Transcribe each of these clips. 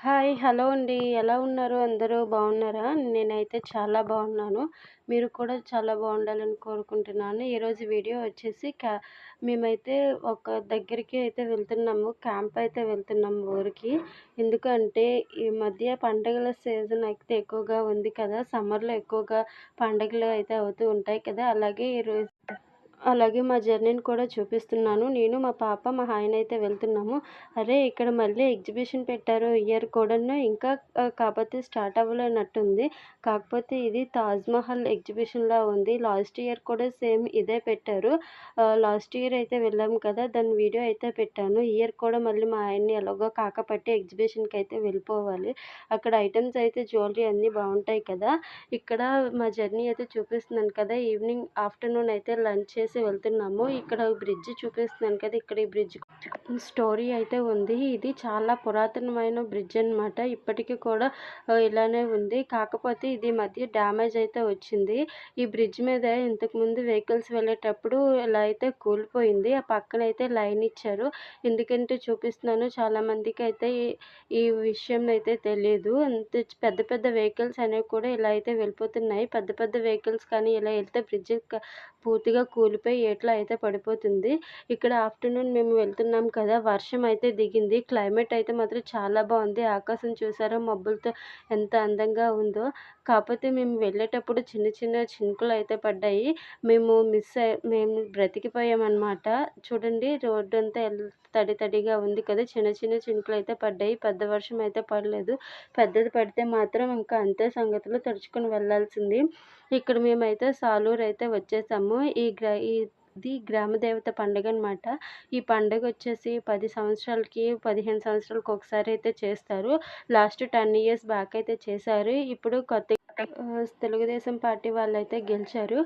Hi hello అండి. ఎలా ఉన్నారు? అందరూ బాగున్నారా? నేనైతే చాలా బాగున్నాను. మీరు కూడా చాలా బాగుండాలని కోరుకుంటున్నాను. ఈరోజు వీడియో వచ్చేసి క్యా మేమైతే ఒక దగ్గరికి అయితే వెళ్తున్నాము. క్యాంప్ అయితే వెళ్తున్నాము ఊరికి. ఎందుకంటే ఈ మధ్య పండుగల సీజన్ అయితే ఎక్కువగా ఉంది కదా. సమ్మర్లో ఎక్కువగా పండుగలు అయితే అవుతూ ఉంటాయి కదా. అలాగే ఈరోజు అలాగే మా జర్నీని కూడా చూపిస్తున్నాను. నేను మా పాప మా ఆయన అయితే వెళ్తున్నాము. అరే ఇక్కడ మళ్ళీ ఎగ్జిబిషన్ పెట్టారు ఇయర్ కూడాను. ఇంకా కాకపోతే స్టార్ట్ అవ్వలేనట్టుంది కాకపోతే ఇది తాజ్మహల్ ఎగ్జిబిషన్లా ఉంది. లాస్ట్ ఇయర్ కూడా సేమ్ ఇదే పెట్టారు. లాస్ట్ ఇయర్ అయితే వెళ్ళాము కదా దాని వీడియో అయితే పెట్టాను. ఇయర్ కూడా మళ్ళీ మా ఆయన్ని ఎలాగో కాకపట్టి ఎగ్జిబిషన్కి అయితే వెళ్ళిపోవాలి. అక్కడ ఐటమ్స్ అయితే జ్యువెలరీ అన్నీ బాగుంటాయి కదా. ఇక్కడ మా జర్నీ అయితే చూపిస్తున్నాను కదా ఈవినింగ్ ఆఫ్టర్నూన్ అయితే లంచ్ చేసి వెళ్తున్నాము. ఇక్కడ బ్రిడ్జ్ చూపిస్తున్నాను కదా ఇక్కడ ఈ బ్రిడ్జ్ స్టోరీ అయితే ఉంది. ఇది చాలా పురాతనమైన బ్రిడ్జ్ అనమాట ఇప్పటికీ కూడా ఇలానే ఉంది. కాకపోతే ఇది మధ్య డ్యామేజ్ అయితే వచ్చింది. ఈ బ్రిడ్జ్ మీద ఇంతకుముందు వెహికల్స్ వెళ్ళేటప్పుడు ఇలా అయితే కూలిపోయింది. ఆ పక్కన అయితే లైన్ ఇచ్చారు. ఎందుకంటే చూపిస్తున్నాను చాలా మందికి అయితే ఈ విషయం అయితే తెలియదు. అంత పెద్ద పెద్ద వెహికల్స్ అనేవి కూడా ఇలా అయితే వెళ్ళిపోతున్నాయి. పెద్ద పెద్ద వెహికల్స్ కానీ ఇలా వెళ్తే బ్రిడ్జ్ పూర్తిగా కూలిపోయి ఎట్లా అయితే పడిపోతుంది. ఇక్కడ ఆఫ్టర్నూన్ మేము వెళ్తున్నాం కదా వర్షం అయితే దిగింది. క్లైమేట్ అయితే మాత్రం చాలా బాగుంది. ఆకాశం చూసారా మబ్బులతో ఎంత అందంగా ఉందో. కాకపోతే మేము వెళ్ళేటప్పుడు చిన్న చిన్న చినుకులు అయితే పడ్డాయి. మేము మిస్ మేము బ్రతికిపోయామన్నమాట. చూడండి రోడ్డు అంతా తడి తడిగా ఉంది కదా. చిన్న చిన్న చినుకులు అయితే పడ్డాయి. పెద్ద వర్షం అయితే పడలేదు. పెద్దది పడితే మాత్రం ఇంకా అంతే సంగతులు తడుచుకొని వెళ్ళాల్సింది. ఇక్కడ మేమైతే సాలూరు అయితే వచ్చేసాము. ఈ గ్రా ఇది గ్రామ దేవత పండుగ అనమాట ఈ పండుగ వచ్చేసి పది సంవత్సరాలకి పదిహేను సంవత్సరాలకి ఒకసారి అయితే చేస్తారు. లాస్ట్ టెన్ ఇయర్స్ బ్యాక్ అయితే చేశారు. ఇప్పుడు కొత్త తెలుగుదేశం పార్టీ వాళ్ళు అయితే గెలిచారు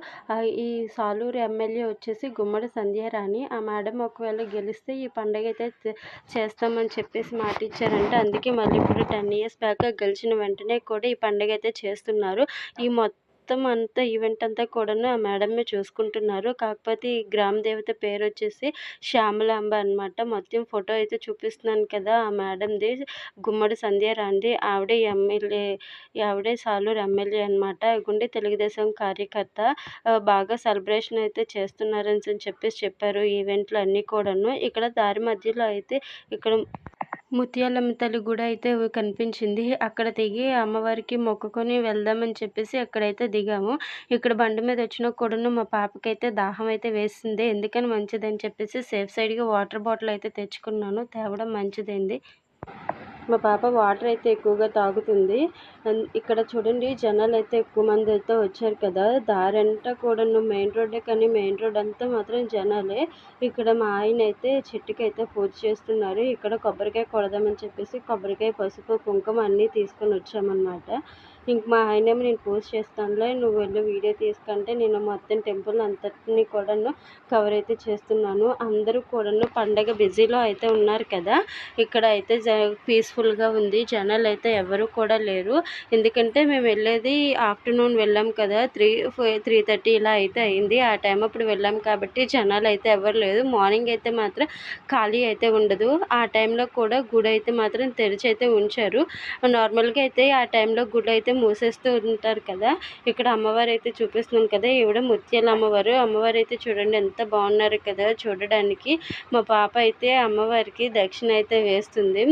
ఈ సాలూరు ఎమ్మెల్యే వచ్చేసి గుమ్మడి సంధ్యారాణి. ఆ మేడం ఒకవేళ గెలిస్తే ఈ పండుగ అయితే చేస్తామని చెప్పేసి మాట ఇచ్చారంటే. అందుకే మళ్ళీ ఇప్పుడు టెన్ ఇయర్స్ బ్యాక్ గెలిచిన వెంటనే కూడా ఈ పండుగ అయితే చేస్తున్నారు. ఈ మొత్తం మొత్తం అంతా ఈవెంట్ అంతా కూడాను ఆ మేడమే చూసుకుంటున్నారు. కాకపోతే ఈ గ్రామ దేవత పేరు వచ్చేసి శ్యామలాంబ అనమాట మొత్తం ఫోటో అయితే చూపిస్తున్నాను కదా ఆ మేడంది. గుమ్మడి సంధ్యారాంది ఆవిడే ఎమ్మెల్యే ఆవిడే సాలూరు ఎమ్మెల్యే అనమాట గుండె తెలుగుదేశం కార్యకర్త. బాగా సెలబ్రేషన్ అయితే చేస్తున్నారని చెప్పేసి చెప్పారు ఈవెంట్లు అన్నీ కూడాను. ఇక్కడ దారి మధ్యలో అయితే ఇక్కడ ముత్యాలమ్మ తల్లి గుడి అయితే కనిపించింది. అక్కడ దిగి అమ్మవారికి మొక్కుకొని వెళ్దామని చెప్పేసి అక్కడైతే దిగాము ఇక్కడ బండి మీద వచ్చిన కూడాను మా పాపకైతే దాహం అయితే వేసింది. ఎందుకని మంచిదని చెప్పేసి సేఫ్ సైడ్గా వాటర్ బాటిల్ అయితే తెచ్చుకున్నాను. తేవడం మంచిదైంది. మా పాప వాటర్ అయితే ఎక్కువగా తాగుతుంది. ఇక్కడ చూడండి జనాలు అయితే ఎక్కువ మంది అయితే వచ్చారు కదా. దారి అంతా కూడా మెయిన్ రోడ్డే కానీ మెయిన్ రోడ్ అంతా మాత్రం జనాలే. ఇక్కడ మా ఆయన అయితే చెట్టుకి అయితే పూజ చేస్తున్నారు. ఇక్కడ కొబ్బరికాయ కొడదామని చెప్పేసి కొబ్బరికాయ పసుపు కుంకుమ అన్నీ తీసుకొని వచ్చామన్నమాట. ఇంక మా ఆయనేమో నేను పూజ చేస్తానులే నువ్వు వెళ్ళి వీడియో తీసుకుంటే నేను మొత్తం టెంపుల్ అంతటిని కూడాను కవర్ అయితే చేస్తున్నాను. అందరూ కూడాను పండగ బిజీలో అయితే ఉన్నారు కదా. ఇక్కడ అయితే పీస్ పీస్ఫుల్గా ఉంది. జనాలు అయితే ఎవరు కూడా లేరు. ఎందుకంటే మేము వెళ్ళేది ఆఫ్టర్నూన్ వెళ్ళాం కదా. త్రీ త్రీ థర్టీ ఇలా అయితే అయింది. ఆ టైం అప్పుడు వెళ్ళాం కాబట్టి జనాలు అయితే ఎవరు లేదు మార్నింగ్ అయితే మాత్రం ఖాళీ అయితే ఉండదు. ఆ టైంలో కూడా గుడి అయితే మాత్రం తెరిచి అయితే ఉంచారు. నార్మల్గా అయితే ఆ టైంలో గుడి అయితే మూసేస్తూ ఉంటారు కదా. ఇక్కడ అమ్మవారు అయితే చూపిస్తున్నాను కదా. ఈవిడ ముత్యాల అమ్మవారు. అమ్మవారు అయితే చూడండి ఎంత బాగున్నారు కదా చూడడానికి. మా పాప అయితే అమ్మవారికి దక్షిణ అయితే వేస్తుంది.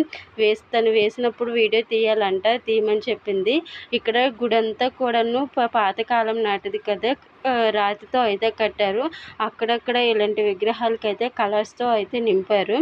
వేస్తే తను వేసినప్పుడు వీడియో తీయాలంట తీయమని చెప్పింది. ఇక్కడ గుడి అంతా కూడాను పాతకాలం నాటిది కదా. రాతితో అయితే కట్టారు. అక్కడక్కడ ఇలాంటి విగ్రహాలకైతే కలర్స్తో అయితే నింపారు.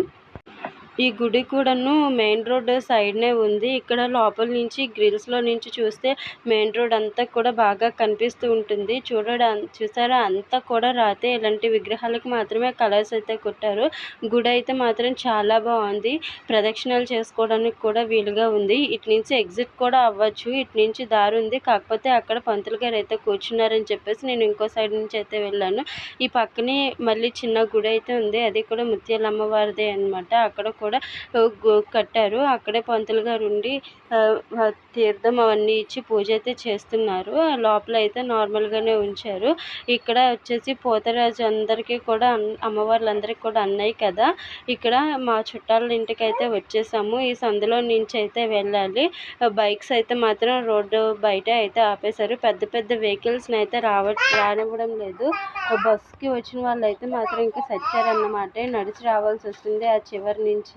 ఈ గుడి కూడాను మెయిన్ రోడ్ సైడ్నే ఉంది. ఇక్కడ లోపల నుంచి గ్రిల్స్లో నుంచి చూస్తే మెయిన్ రోడ్ అంతా కూడా బాగా కనిపిస్తూ ఉంటుంది. చూడడం చూసారా? అంతా కూడా రాతే ఇలాంటి విగ్రహాలకు మాత్రమే కలర్స్ అయితే కొట్టారు. గుడి అయితే మాత్రం చాలా బాగుంది. ప్రదక్షిణాలు చేసుకోవడానికి కూడా వీలుగా ఉంది. ఇటు నుంచి ఎగ్జిట్ కూడా అవ్వచ్చు. ఇటు నుంచి దారి ఉంది. కాకపోతే అక్కడ పంతులు గారు అయితే కూర్చున్నారని చెప్పేసి నేను ఇంకో సైడ్ నుంచి అయితే వెళ్ళాను. ఈ పక్కనే మళ్ళీ చిన్న గుడి అయితే ఉంది. అది కూడా ముత్యాలమ్మ వారిదే అనమాట అక్కడ కూడా కూడా కట్టారు. అక్కడే పంతులు గారు ఉండి తీర్థం అవన్నీ ఇచ్చి పూజ అయితే చేస్తున్నారు. లోపల అయితే నార్మల్గానే ఉంచారు. ఇక్కడ వచ్చేసి పోతరాజు అందరికీ కూడా అమ్మవార్లందరికీ కూడా అన్నాయి కదా. ఇక్కడ మా చుట్టాల ఇంటికి అయితే వచ్చేసాము. ఈ సందులో నుంచి అయితే వెళ్ళాలి. బైక్స్ అయితే మాత్రం రోడ్డు బయట అయితే ఆపేశారు. పెద్ద పెద్ద వెహికల్స్ని అయితే రావ రానివ్వడం లేదు. బస్కి వచ్చిన వాళ్ళు అయితే మాత్రం ఇంకా సచ్చారన్నమాట నడిచి రావాల్సి వస్తుంది ఆ చివరి నుంచి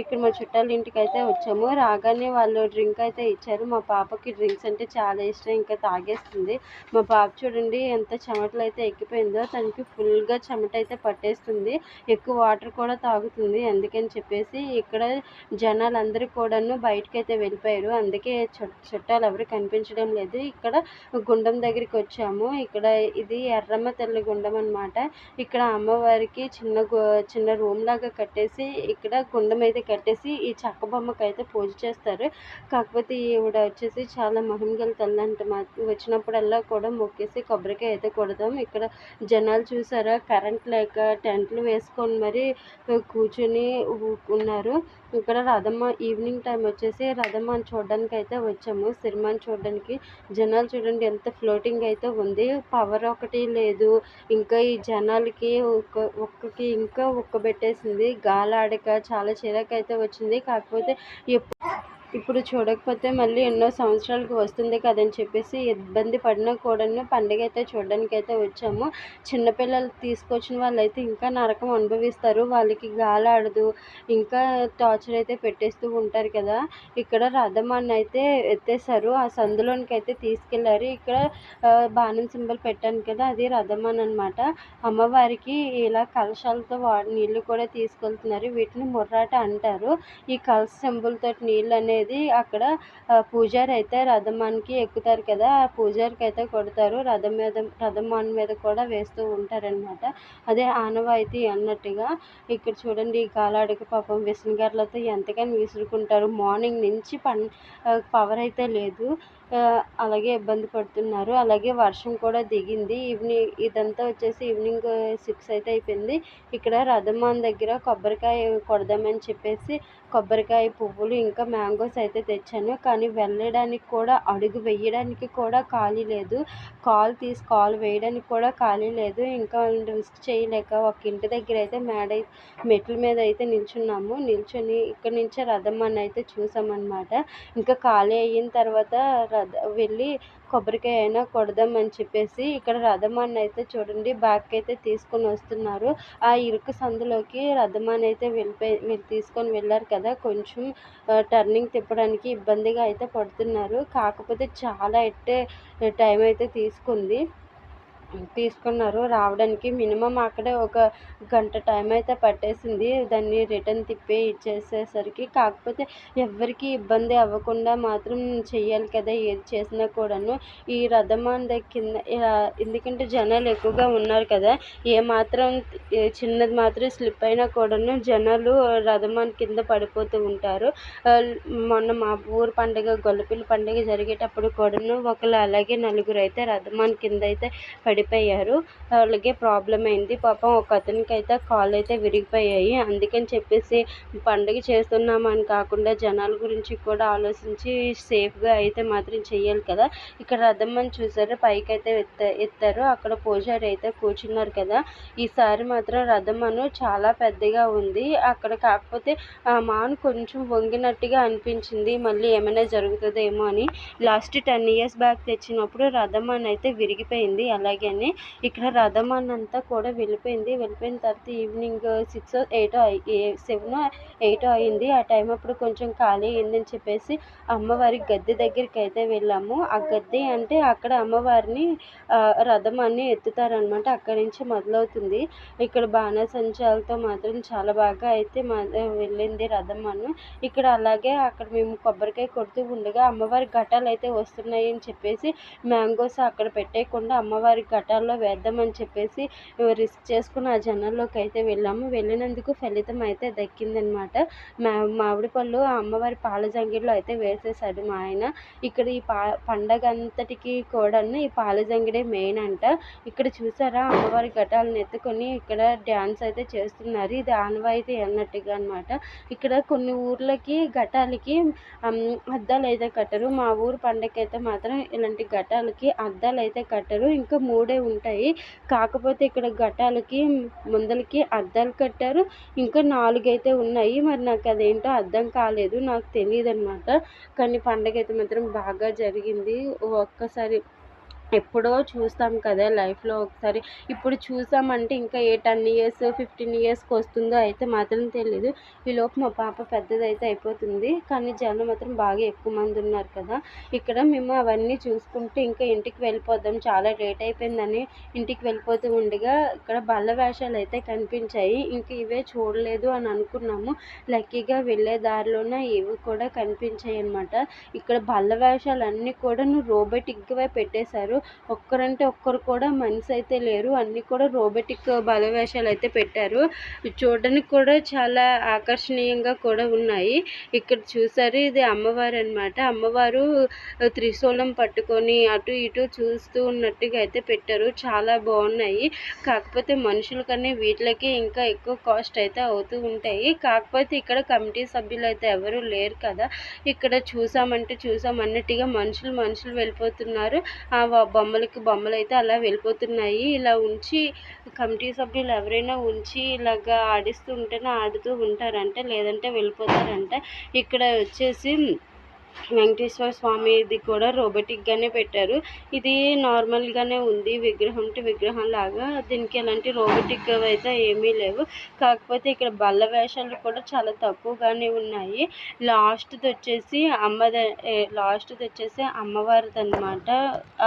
ఇక్కడ మా చుట్టాల ఇంటికి అయితే వచ్చాము. రాగానే వాళ్ళు డ్రింక్ అయితే ఇచ్చారు. మా పాపకి డ్రింక్స్ అంటే చాలా ఇష్టం ఇంకా తాగేస్తుంది. మా పాప చూడండి ఎంత చెమటలు అయితే ఎక్కిపోయిందో తనకి ఫుల్గా చెమట అయితే పట్టేస్తుంది. ఎక్కువ వాటర్ కూడా తాగుతుంది అందుకని చెప్పేసి ఇక్కడ జనాలందరూ కూడాను బయటకైతే వెళ్ళిపోయారు. అందుకే చుట్టాలు ఎవరు కనిపించడం లేదు. ఇక్కడ గుండం దగ్గరికి వచ్చాము. ఇక్కడ ఇది ఎర్రమ్మ తల్లి గుండం అనమాట ఇక్కడ అమ్మవారికి చిన్న చిన్న రూమ్ లాగా కట్టేసి ఇక్కడ గుండం అయితే కట్టేసి ఈ చెక్క బొమ్మకి అయితే పూజ చేస్తారు. కాకపోతే ఈవిడ వచ్చేసి చాలా మహిమగల తల్లి అంట వచ్చినప్పుడల్లా కూడా మొక్కేసి కొబ్బరికాయ అయితే కొడతాం. ఇక్కడ జనాలు చూసారా? కరెంట్ లేక టెంట్లు వేసుకొని మరి కూర్చొని ఉన్నారు. ఇక్కడ రథమ్మ ఈవినింగ్ టైం వచ్చేసి రథమ్మని చూడడానికి అయితే వచ్చాము. సినిమాని చూడడానికి జనాలు చూడండి ఎంత ఫ్లోటింగ్ అయితే ఉంది. పవర్ ఒకటి లేదు. ఇంకా ఈ జనాలకి ఒక్క ఒక్కకి ఇంకా ఉక్కబెట్టేసింది గాలి ఆడక చాలా చిరాకు అయితే వచ్చింది. కాకపోతే ఎప్పుడు ఇప్పుడు చూడకపోతే మళ్ళీ ఎన్నో సంవత్సరాలకు వస్తుంది కదని చెప్పేసి ఇబ్బంది పడినా కూడాను పండుగ అయితే చూడడానికి అయితే వచ్చాము. చిన్నపిల్లలు తీసుకొచ్చిన వాళ్ళైతే ఇంకా నరకం అనుభవిస్తారు. వాళ్ళకి గాలాడదు. ఇంకా టార్చర్ అయితే పెట్టేస్తూ ఉంటారు కదా. ఇక్కడ రథమాన్ని అయితే ఎత్తేసారు ఆ సందులోనికి అయితే తీసుకెళ్ళారు. ఇక్కడ బాణం సింబల్ పెట్టాను కదా అది రథమాన్ అనమాట అమ్మవారికి ఇలా కలశాలతో వాడి నీళ్ళు కూడా తీసుకెళ్తున్నారు. వీటిని ముర్రాట అంటారు. ఈ కలశ తోటి నీళ్ళు అనేది అనేది అక్కడ పూజారి అయితే రథమానికి ఎక్కుతారు కదా ఆ పూజారికి అయితే కొడతారు. రథం మీద రథమాన్ మీద కూడా వేస్తూ ఉంటారనమాట అదే ఆనవాయితీ అన్నట్టుగా. ఇక్కడ చూడండి ఈ కాలాడికి పాపం విసనగర్లతో ఎంతగానో విసురుకుంటారు. మార్నింగ్ నుంచి పన్ పవర్ అయితే లేదు. అలాగే ఇబ్బంది పడుతున్నారు. అలాగే వర్షం కూడా దిగింది. ఈవినింగ్ ఇదంతా వచ్చేసి ఈవినింగ్ సిక్స్ అయితే అయిపోయింది. ఇక్కడ రథమాన్ దగ్గర కొబ్బరికాయ కొడదామని చెప్పేసి కొబ్బరికాయ పువ్వులు ఇంకా మ్యాంగోస్ అయితే తెచ్చాను. కానీ వెళ్ళడానికి కూడా అడుగు వేయడానికి కూడా ఖాళీ లేదు. కాల్ తీసి కాల్ వేయడానికి కూడా ఖాళీ లేదు. ఇంకా రిస్క్ చేయలేక ఒక ఇంటి దగ్గర అయితే మేడ మెట్ల మీద అయితే నిల్చున్నాము. నిల్చొని ఇక్కడ నుంచే రథమాన్ని అయితే చూసామన్నమాట. ఇంకా ఖాళీ అయిన తర్వాత రథ వెళ్ళి కొబ్బరికాయ అయినా కొడదామని చెప్పేసి ఇక్కడ రథమాన్ని అయితే చూడండి బ్యాక్ అయితే తీసుకొని వస్తున్నారు. ఆ ఇరుకు సందులోకి రథమాన్ని అయితే వెళ్ళిపోయి తీసుకొని వెళ్ళారు కదా కొంచెం టర్నింగ్ తిప్పడానికి ఇబ్బందిగా అయితే పడుతున్నారు. కాకపోతే చాలా ఎట్టే టైం అయితే తీసుకుంది. తీసుకున్నారు. రావడానికి మినిమం అక్కడే ఒక గంట టైం అయితే పట్టేసింది. దాన్ని రిటర్న్ తిప్పి ఇచ్చేసేసరికి కాకపోతే ఎవరికి ఇబ్బంది అవ్వకుండా మాత్రం చెయ్యాలి కదా ఏది చేసినా కూడాను. ఈ రథమాన్ కింద ఎందుకంటే జనాలు ఎక్కువగా ఉన్నారు కదా ఏ మాత్రం చిన్నది మాత్రం స్లిప్ అయినా కూడాను జనాలు రథమాన్ కింద పడిపోతూ ఉంటారు. మొన్న మా ఊరు పండుగ గొల్లపిల్లి పండుగ జరిగేటప్పుడు కూడాను ఒకళ్ళు అలాగే నలుగురు అయితే రథమాన్ కింద అయితే పడి పడిపోయారు. అలాగే ప్రాబ్లం అయింది. పాపం ఒక అతనికి అయితే కాళ్ళు అయితే విరిగిపోయాయి. అందుకని చెప్పేసి పండుగ చేస్తున్నామని కాకుండా జనాల గురించి కూడా ఆలోచించి సేఫ్గా అయితే మాత్రం చేయాలి కదా. ఇక్కడ రథమ్మని చూసారు? పైకి అయితే ఎత్త ఎత్తారు. అక్కడ పూజారి అయితే కూర్చున్నారు కదా. ఈసారి మాత్రం రథమను చాలా పెద్దగా ఉంది. అక్కడ కాకపోతే మాను కొంచెం వంగినట్టుగా అనిపించింది. మళ్ళీ ఏమైనా జరుగుతుందేమో అని. లాస్ట్ టెన్ ఇయర్స్ బ్యాక్ తెచ్చినప్పుడు రథమన్ అయితే విరిగిపోయింది. అలాగే అని ఇక్కడ రథం అంతా కూడా వెళ్ళిపోయింది. వెళ్ళిపోయిన తర్వాత ఈవినింగ్ సిక్స్ ఎయిటో సెవెన్ ఎయిటో అయింది. ఆ టైం అప్పుడు కొంచెం ఖాళీ అయిందని చెప్పేసి అమ్మవారి గద్దె దగ్గరికి అయితే వెళ్ళాము. ఆ గద్దె అంటే అక్కడ అమ్మవారిని రథం అన్ని ఎత్తుతారనమాట. అక్కడి నుంచి మొదలవుతుంది. ఇక్కడ బాణసంచాలతో మాత్రం చాలా బాగా అయితే వెళ్ళింది రథమాను ఇక్కడ అలాగే అక్కడ మేము కొబ్బరికాయ కొడుతూ ఉండగా అమ్మవారి ఘటాలు అయితే వస్తున్నాయి అని చెప్పేసి మ్యాంగోస్ అక్కడ పెట్టేయకుండా అమ్మవారి గటాల్లో వేద్దామని చెప్పేసి రిస్క్ చేసుకుని ఆ జనాల్లోకి అయితే వెళ్ళాము. వెళ్ళినందుకు ఫలితం అయితే దక్కిందనమాట. మా మామిడి పళ్ళు ఆ అమ్మవారి పాల జంగిడిలో అయితే వేసేసాడు మా ఆయన. ఇక్కడ ఈ పా పండగ అంతటికి కూడా ఈ పాల జంగిడే మెయిన్ అంట. ఇక్కడ చూసారా? అమ్మవారి ఘటాలను ఎత్తుకొని ఇక్కడ డ్యాన్స్ అయితే చేస్తున్నారు. ఇది ఆనవాయితీ అన్నట్టుగా అనమాట ఇక్కడ కొన్ని ఊర్లకి ఘటాలకి అద్దాలు అయితే కట్టరు. మా ఊరు పండగ అయితే మాత్రం ఇలాంటి ఘటాలకి అద్దాలు అయితే కట్టరు. ఇంకా మూడు ఉంటాయి. కాకపోతే ఇక్కడ గటాలకి ముందలకి అద్దాలు కట్టారు. ఇంకా నాలుగు అయితే ఉన్నాయి. మరి నాకు అదేంటో అర్థం కాలేదు. నాకు తెలియదు అనమాట కానీ పండగ అయితే మాత్రం బాగా జరిగింది. ఒక్కసారి ఎప్పుడో చూస్తాం కదా లైఫ్లో ఒకసారి. ఇప్పుడు చూసామంటే ఇంకా ఏ టెన్ ఇయర్స్ ఫిఫ్టీన్ ఇయర్స్కి వస్తుందో అయితే మాత్రం తెలీదు. ఈలోపు మా పాప పెద్దదైతే అయిపోతుంది. కానీ జనం మాత్రం బాగా ఎక్కువ మంది ఉన్నారు కదా. ఇక్కడ మేము అవన్నీ చూసుకుంటూ ఇంకా ఇంటికి వెళ్ళిపోదాం. చాలా లేట్ అయిపోయిందని ఇంటికి వెళ్ళిపోతూ ఉండగా ఇక్కడ బల్ల వేషాలు అయితే కనిపించాయి. ఇంక ఇవే చూడలేదు అని అనుకున్నాము. లక్కీగా వెళ్ళే దారిలోన ఇవి కూడా కనిపించాయి అనమాట ఇక్కడ బల్ల వేషాలు అన్నీ కూడా రోబోటిక్గా పెట్టేశారు. ఒక్కరంటే ఒక్కరు కూడా మనిషి అయితే లేరు. అన్నీ కూడా రోబోటిక్ బలవేషాలు అయితే పెట్టారు. చూడడానికి కూడా చాలా ఆకర్షణీయంగా కూడా ఉన్నాయి. ఇక్కడ చూసారు ఇది అమ్మవారు అనమాట అమ్మవారు త్రిశూలం పట్టుకొని అటు ఇటు చూస్తూ ఉన్నట్టుగా అయితే పెట్టారు. చాలా బాగున్నాయి. కాకపోతే మనుషుల కన్నా వీటికి ఇంకా ఎక్కువ కాస్ట్ అయితే అవుతూ ఉంటాయి. కాకపోతే ఇక్కడ కమిటీ సభ్యులు అయితే ఎవరు లేరు కదా. ఇక్కడ చూసామంటే చూసాం. అన్నట్టుగా మనుషులు మనుషులు వెళ్ళిపోతున్నారు. ఆ బొమ్మలకి బొమ్మలు అయితే అలా వెళ్ళిపోతున్నాయి. ఇలా ఉంచి కమిటీ సభ్యులు ఎవరైనా ఉంచి ఇలాగా ఆడిస్తూ ఉంటేనే ఆడుతూ ఉంటారంట లేదంటే వెళ్ళిపోతారంట ఇక్కడ వచ్చేసి వెంకటేశ్వర స్వామిది కూడా రోబోటిక్గానే పెట్టారు. ఇది నార్మల్గానే ఉంది విగ్రహం టు విగ్రహం లాగా. దీనికి ఎలాంటి రోబోటిక్ అయితే ఏమీ లేవు. కాకపోతే ఇక్కడ బల్ల వేషాలు కూడా చాలా తక్కువగానే ఉన్నాయి. లాస్ట్ది వచ్చేసి అమ్మద లాస్ట్ది వచ్చేసి అమ్మవారిది అనమాట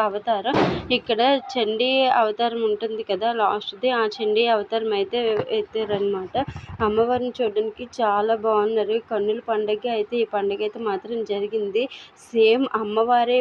అవతారం. ఇక్కడ చండీ అవతారం ఉంటుంది కదా లాస్ట్ది ఆ చండీ అవతారం అయితే ఎత్తారనమాట అమ్మవారిని చూడడానికి చాలా బాగున్నారు. కన్నుల పండగ అయితే ఈ పండుగ అయితే మాత్రం జరిగింది. జరిగింది. సేమ్ అమ్మవారే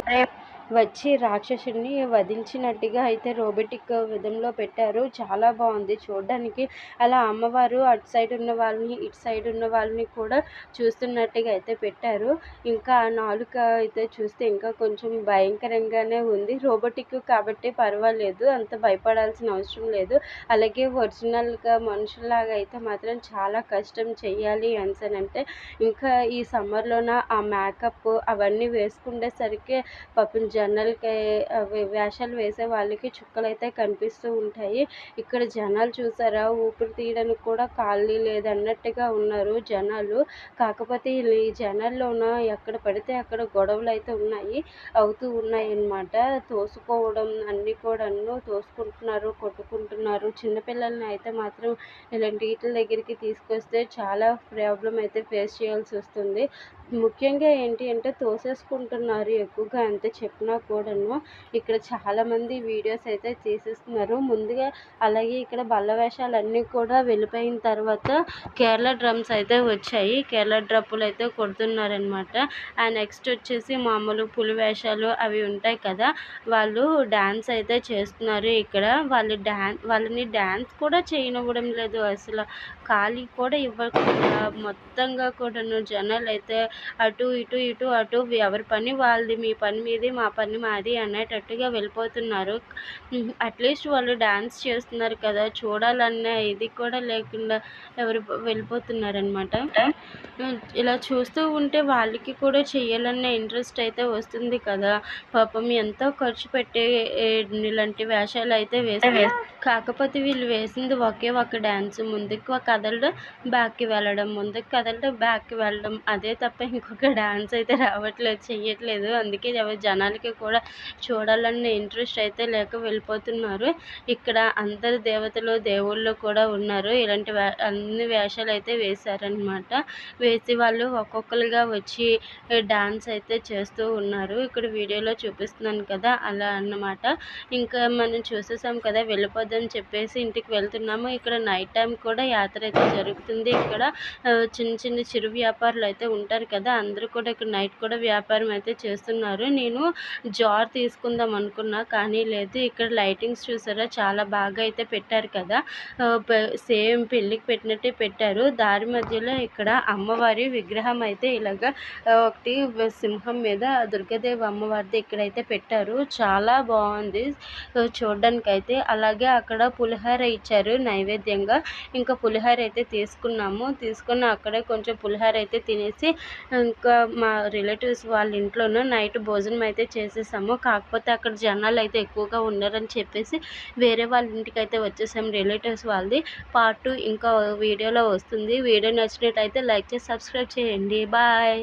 వచ్చి రాక్షసుడిని వధించినట్టుగా అయితే రోబోటిక్ విధంలో పెట్టారు. చాలా బాగుంది. చూడడానికి అలా అమ్మవారు అటు సైడ్ ఉన్న వాళ్ళని ఇటు సైడ్ ఉన్న వాళ్ళని కూడా చూస్తున్నట్టుగా అయితే పెట్టారు. ఇంకా నాలుక అయితే చూస్తే ఇంకా కొంచెం భయంకరంగానే ఉంది. రోబోటిక్ కాబట్టి పర్వాలేదు. అంత భయపడాల్సిన అవసరం లేదు. అలాగే ఒరిజినల్గా మనుషుల్లాగా అయితే మాత్రం చాలా కష్టం చేయాలి అంటే ఇంకా ఈ సమ్మర్లోన ఆ మేకప్ అవన్నీ వేసుకునేసరికి పాపం జనాలకి వేషాలు వేసే వాళ్ళకి చుక్కలు అయితే కనిపిస్తూ ఉంటాయి. ఇక్కడ జనాలు చూసారా? ఊపిరి తీయడానికి కూడా ఖాళీ లేదన్నట్టుగా ఉన్నారు జనాలు. కాకపోతే ఈ జనాల్లోన ఎక్కడ పడితే అక్కడ గొడవలు అయితే ఉన్నాయి అవుతూ ఉన్నాయి అన్నమాట తోసుకోవడం అన్నీ కూడాను తోసుకుంటున్నారు కొట్టుకుంటున్నారు. చిన్నపిల్లల్ని అయితే మాత్రం ఇలాంటి వీటి దగ్గరికి తీసుకొస్తే చాలా ప్రాబ్లం అయితే ఫేస్ చేయాల్సి వస్తుంది. ముఖ్యంగా ఏంటి అంటే తోసేసుకుంటున్నారు ఎక్కువగా ఎంత చెప్పినా కూడాను. ఇక్కడ చాలామంది వీడియోస్ అయితే తీసేస్తున్నారు. ముందుగా అలాగే ఇక్కడ బల్ల వేషాలు అన్నీ కూడా వెళ్ళిపోయిన తర్వాత కేరళ డ్రమ్స్ అయితే వచ్చాయి. కేరళ డ్రప్పులు అయితే కొడుతున్నారనమాట ఆ నెక్స్ట్ వచ్చేసి మామూలు పులి వేషాలు అవి ఉంటాయి కదా వాళ్ళు డ్యాన్స్ అయితే చేస్తున్నారు ఇక్కడ. వాళ్ళు డ్యాన్ వాళ్ళని డ్యాన్స్ కూడా చేయనివ్వడం లేదు అసలు. ఖాళీ కూడా ఇవ్వకుండా మొత్తంగా కూడాను జనాలు అయితే అటు ఇటు ఇటు అటు ఎవరి పని వాళ్ళది మీ పని మీది మా పని మాది అనేటట్టుగా వెళ్ళిపోతున్నారు. అట్లీస్ట్ వాళ్ళు డ్యాన్స్ చేస్తున్నారు కదా చూడాలన్న ఇది కూడా లేకుండా ఎవరు వెళ్ళిపోతున్నారనమాట ఇలా చూస్తూ ఉంటే వాళ్ళకి కూడా చేయాలన్న ఇంట్రెస్ట్ అయితే వస్తుంది కదా. పాపం ఎంతో ఖర్చు పెట్టే ఇలాంటి వేషాలు అయితే వేసి కాకపోతే వీళ్ళు వేసింది ఒకే ఒక డ్యాన్స్ ముందుకు కదలడం బ్యాక్కి వెళ్ళడం ముందుకు కదలడం బ్యాక్కి వెళ్ళడం అదే తప్ప ఇంకొక డాన్స్ అయితే రావట్లేదు చెయ్యట్లేదు. అందుకే జనాలకి కూడా చూడాలన్న ఇంట్రెస్ట్ అయితే లేక వెళ్ళిపోతున్నారు. ఇక్కడ అందరు దేవతలు దేవుళ్ళు కూడా ఉన్నారు. ఇలాంటి అన్ని వేషాలు అయితే వేశారనమాట వేసి వాళ్ళు ఒక్కొక్కరుగా వచ్చి డాన్స్ అయితే చేస్తూ ఉన్నారు. ఇక్కడ వీడియోలో చూపిస్తున్నాను కదా అలా అన్నమాట. ఇంకా మనం చూసేసాం కదా వెళ్ళిపోద్దని చెప్పేసి ఇంటికి వెళ్తున్నాము. ఇక్కడ నైట్ టైం కూడా యాత్ర అయితే జరుగుతుంది. ఇక్కడ చిన్న చిన్న చిరు వ్యాపారులు అయితే ఉంటారు కదా అందరూ కూడా ఇక్కడ నైట్ కూడా వ్యాపారం అయితే చేస్తున్నారు. నేను జార్ తీసుకుందాం అనుకున్నా కానీ లేదు ఇక్కడ లైటింగ్స్ చూసారా చాలా బాగా అయితే పెట్టారు కదా. సేమ్ పెళ్ళికి పెట్టినట్టే పెట్టారు. దారి మధ్యలో ఇక్కడ అమ్మవారి విగ్రహం అయితే ఇలాగా ఒకటి సింహం మీద దుర్గాదేవి అమ్మవారిది ఇక్కడైతే పెట్టారు. చాలా బాగుంది ఆ, అయితే అలాగే అక్కడ పులిహోర ఇచ్చారు నైవేద్యంగా. ఇంకా పులిహోర అయితే తీసుకున్నాము. తీసుకున్న అక్కడే కొంచెం పులిహోర అయితే తినేసి ఇంకా మా రిలేటివ్స్ వాళ్ళ ఇంట్లోనూ నైట్ భోజనం అయితే చేసేసాము. కాకపోతే అక్కడ జనాలు అయితే ఎక్కువగా ఉన్నారని చెప్పేసి వేరే వాళ్ళ ఇంటికి అయితే వచ్చేసాం రిలేటివ్స్ వాళ్ళది. పార్ట్ టూ ఇంకా వీడియోలో వస్తుంది. వీడియో నచ్చినట్టయితే లైక్ చేసి సబ్స్క్రైబ్ చేయండి. బాయ్.